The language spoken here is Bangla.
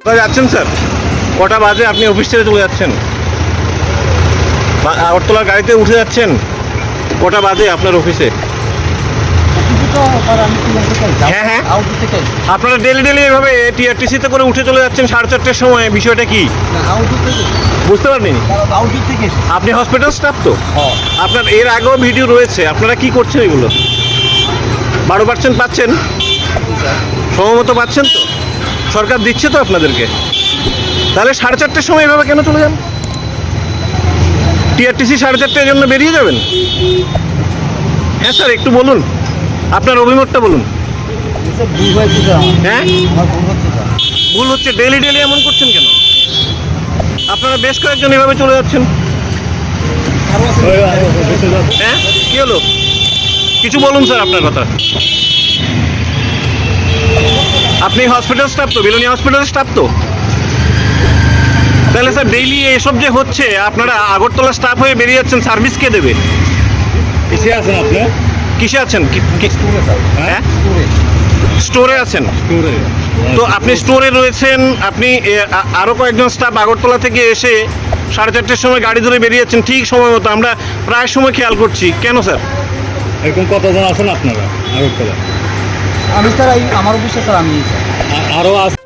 কোথায় যাচ্ছেন স্যার? কটা বাজে? আপনি অফিস ছেড়ে চলে যাচ্ছেন। আগরতলার গাড়িতে উঠে যাচ্ছেন। কটা বাজে আপনার অফিসে হ্যাঁ, হ্যাঁ। আপনারা ডেলি ডেলি এভাবে টিআরটিসিতে করে উঠে চলে যাচ্ছেন সাড়ে চারটের সময়। বিষয়টা কি? বুঝতে পারেনি আপনি হসপিটাল স্টাফ তো? আপনার এর আগেও ভিডিও রয়েছে। আপনারা কি করছেন এগুলো? বারো পার্সেন্ট পাচ্ছেন? সময়মতো পাচ্ছেন তো? সরকার দিচ্ছে তো আপনাদেরকে। তাহলে সাড়ে চারটের সময় এভাবে কেন চলে যান? টিআরটিসি সাড়ে চারটের জন্য বেরিয়ে যাবেন? হ্যাঁ স্যার, একটু বলুন। আপনার অভিমতটা বলুন। হ্যাঁ? ভুল হচ্ছে। ডেলি ডেলি এমন করছেন কেন? আপনারা বেশ কয়েকজন এভাবে চলে যাচ্ছেন। হ্যাঁ? কি হলো? কিছু বলুন স্যার আপনার কথা। আপনি হসপিটাল স্টাফ তো বেলুনি হসপিটাল স্টাফ তো। তাহলে স্যার ডেইলি এসব যে হচ্ছে আপনারা আগরতলা স্টাফ হয়ে বেরিয়ে যাচ্ছেন সার্ভিস কে দেবে? কিসে আছেন আপনি? কিসে আছেন? স্টোরে হ্যাঁ? স্টোরে আছেন? তো আপনি স্টোরে রয়েছেন আপনি এ, আ- আরও কয়েকজন স্টাফ আগরতলা থেকে এসে সাড়ে চারটের সময় গাড়ি ধরে বেরিয়ে যাচ্ছেন ঠিক সময় মতো। আমরা প্রায় সময় খেয়াল করছি। কেন স্যার এরকম কতজন আছেন আপনারা আগরতলা আমি স্যার এই আমার অফিসে স্যার আমি আরও আস